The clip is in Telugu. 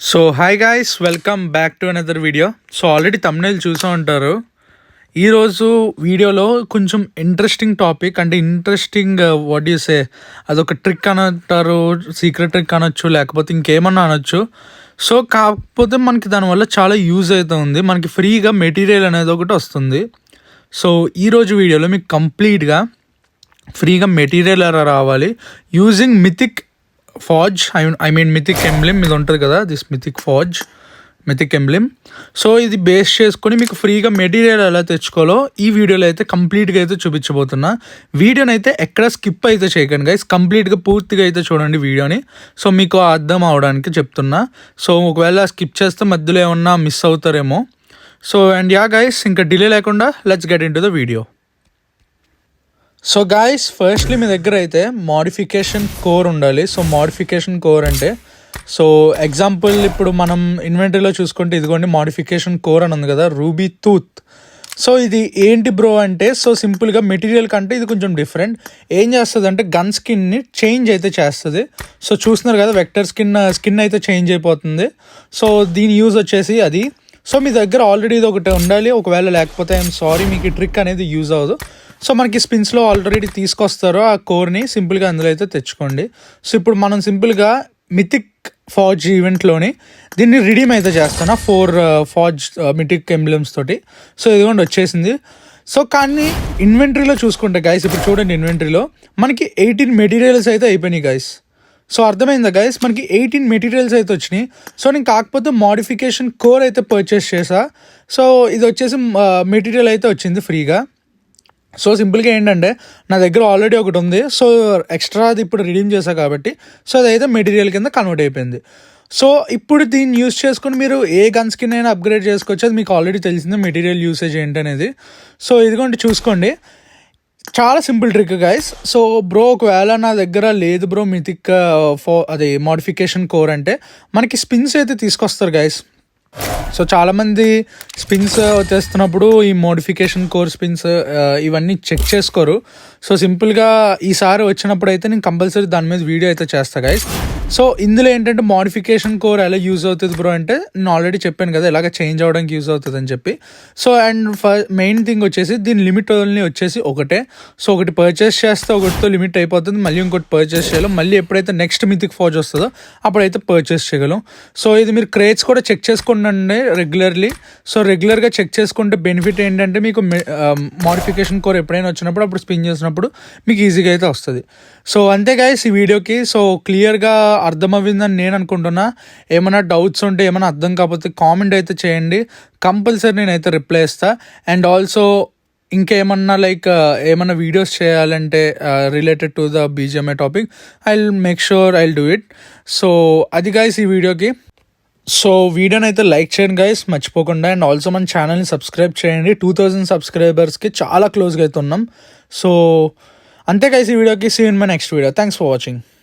So hi guys welcome back to another video so already thumbnail చూసా ఉంటారు. ఈరోజు వీడియోలో కొంచెం ఇంట్రెస్టింగ్ టాపిక్ అంటే ఇంట్రెస్టింగ్ వాట్ యూ సే అదొక ట్రిక్ అనంటారు సీక్రెట్ ట్రిక్ అనొచ్చు లేకపోతే ఇంకేమన్నా అనొచ్చు. సో కాకపోతే మనకి దానివల్ల చాలా యూజ్ అవుతుంది. మనకి ఫ్రీగా మెటీరియల్ అనేది ఒకటి వస్తుంది. సో ఈరోజు వీడియోలో మీకు కంప్లీట్గా ఫ్రీగా మెటీరియల్ ఎలా రావాలి. Using mythic forge I I mean mythic emblem ఇది ఉంటుంది కదా this mythic forge mythic emblem so ఇది బేస్ చేసుకొని మీకు ఫ్రీగా మెటీరియల్ ఎలా తెచ్చుకోవాలో ఈ వీడియోలో అయితే కంప్లీట్గా అయితే చూపించబోతున్నా. వీడియోని అయితే ఎక్కడ స్కిప్ అయితే చేయకండి గైస్ కంప్లీట్గా పూర్తిగా అయితే చూడండి వీడియోని సో మీకు అర్థం అవడానికి చెప్తున్నా. సో ఒకవేళ స్కిప్ చేస్తే మధ్యలో ఏమన్నా మిస్ అవుతారేమో. సో అండ్ యా గైస్ ఇంకా డిలే లేకుండా let's get into the video so guys firstly మీ దగ్గర అయితే మోడిఫికేషన్ కోర్ ఉండాలి. సో మోడిఫికేషన్ కోర్ అంటే సో ఎగ్జాంపుల్ ఇప్పుడు మనం ఇన్వెంటరీలో చూసుకుంటే ఇదిగోండి మోడిఫికేషన్ కోర్ అని ఉంది కదా రూబీ తూత్ సో ఇది ఏంటి బ్రో అంటే సో సింపుల్గా మెటీరియల్ కంటే ఇది కొంచెం డిఫరెంట్ ఏం చేస్తుంది అంటే గన్ స్కిన్ని చేంజ్ అయితే చేస్తుంది. సో చూస్తున్నారు కదా వెక్టర్ స్కిన్ స్కిన్ అయితే చేంజ్ అయిపోతుంది. సో దీని యూజ్ వచ్చేసి అది. సో మీ దగ్గర ఆల్రెడీ ఇది ఒకటి ఉండాలి. ఒకవేళ లేకపోతే ఐఎమ్ సారీ మీకు ఈ ట్రిక్ అనేది యూజ్ అవ్వదు. సో మనకి స్పిన్స్లో ఆల్రెడీ తీసుకొస్తారు ఆ కోర్ని సింపుల్గా అందులో అయితే తెచ్చుకోండి. సో ఇప్పుడు మనం సింపుల్గా మిథిక్ ఫాజ్ ఈవెంట్లోని దీన్ని రిడీమ్ అయితే చేస్తాను ఫోర్ ఫాజ్ మిథిక్ ఎంబ్లమ్స్ తోటి. సో ఇదిగోండి వచ్చేసింది. సో కానీ ఇన్వెంటరీలో చూసుకుంటే గైస్ ఇప్పుడు చూడండి ఇన్వెంటరీలో మనకి ఎయిటీన్ మెటీరియల్స్ అయితే అయిపోయినాయి గైస్ సో అర్థమైందా గైస్ మనకి ఎయిటీన్ మెటీరియల్స్ అయితే వచ్చినాయి. సో నేను కాకపోతే మోడిఫికేషన్ కోర్ అయితే పర్చేస్ చేసా సో ఇది వచ్చేసి మెటీరియల్ అయితే వచ్చింది ఫ్రీగా సో సింపుల్గా ఏంటంటే నా దగ్గర ఆల్రెడీ ఒకటి ఉంది. సో ఎక్స్ట్రా అది ఇప్పుడు రిడీమ్ చేశా కాబట్టి సో అదైతే మెటీరియల్ కింద కన్వర్ట్ అయిపోయింది. సో ఇప్పుడు దీన్ని యూస్ చేసుకుని మీరు ఏ గన్ స్కిన్ అయినా అప్గ్రేడ్ చేసుకోవచ్చు. అది మీకు ఆల్రెడీ తెలిసింది మెటీరియల్ యూసేజ్ ఏంటనేది. సో ఇదిగోండి చూసుకోండి. చాలా simple trick guys so bro ఒకవేళ నా దగ్గర లేదు బ్రో మిథిక్ ఫో అది మోడిఫికేషన్ కోర్ అంటే మనకి స్పిన్స్ అయితే తీసుకొస్తారు గైస్ సో చాలామంది స్పిన్స్ uh, తెస్తున్నప్పుడు ఈ మోడిఫికేషన్ కోర్ స్పిన్స్ uh, ఇవన్నీ చెక్ చేసుకోరు. సో సింపుల్గా ఈసారి వచ్చినప్పుడు అయితే నేను కంపల్సరీ దాని మీద వీడియో అయితే చేస్తా గైస్ సో ఇందులో ఏంటంటే మోడిఫికేషన్ కోర్ ఎలా యూజ్ అవుతుంది బ్రో అంటే నేను ఆల్రెడీ చెప్పాను కదా ఇలాగ చేంజ్ అవ్వడానికి యూజ్ అవుతుంది అని చెప్పి. సో అండ్ మెయిన్ థింగ్ వచ్చేసి దీని లిమిట్ ఓన్లీ వచ్చేసి ఒకటే. సో ఒకటి పర్చేస్ చేస్తే ఒకటితో లిమిట్ అయిపోతుంది మళ్ళీ ఇంకోటి పర్చేస్ చేయాలి మళ్ళీ ఎప్పుడైతే నెక్స్ట్ మితిక్ ఫోజ్ వస్తుందో అప్పుడైతే పర్చేస్ చేయగలం. సో ఇది మీరు క్రేట్స్ కూడా చెక్ చేసుకోండి రెగ్యులర్లీ సో రెగ్యులర్గా చెక్ చేసుకుంటే బెనిఫిట్ ఏంటంటే మీకు మోడిఫికేషన్ కోర్ ఎప్పుడైనా వచ్చినప్పుడు అప్పుడు స్పిన్ చేసినప్పుడు మీకు ఈజీగా అయితే వస్తుంది. సో అంతే గాయస్ ఈ వీడియోకి సో క్లియర్గా అర్థమవుతుందని నేను అనుకుంటున్నా. ఏమైనా డౌట్స్ ఉంటే ఏమైనా అర్థం కాకపోతే కామెంట్ అయితే చేయండి. కంపల్సరీ నేనైతే రిప్లై ఇస్తాను అండ్ ఆల్సో ఇంకేమన్నా లైక్ ఏమన్నా వీడియోస్ చేయాలంటే related to the BGMI topic I make sure I do it so అది గాయస్ ఈ వీడియోకి సో వీడియోని అయితే లైక్ చేయండి గైస్ మర్చిపోకుండా. అండ్ ఆల్సో మన ఛానల్ని సబ్స్క్రైబ్ చేయండి. టూ థౌజండ్ సబ్స్క్రైబర్స్కి చాలా క్లోజ్గా అయితే ఉన్నాం. సో అంతే గైస్ ఈ వీడియోకి see in my next video thanks for watching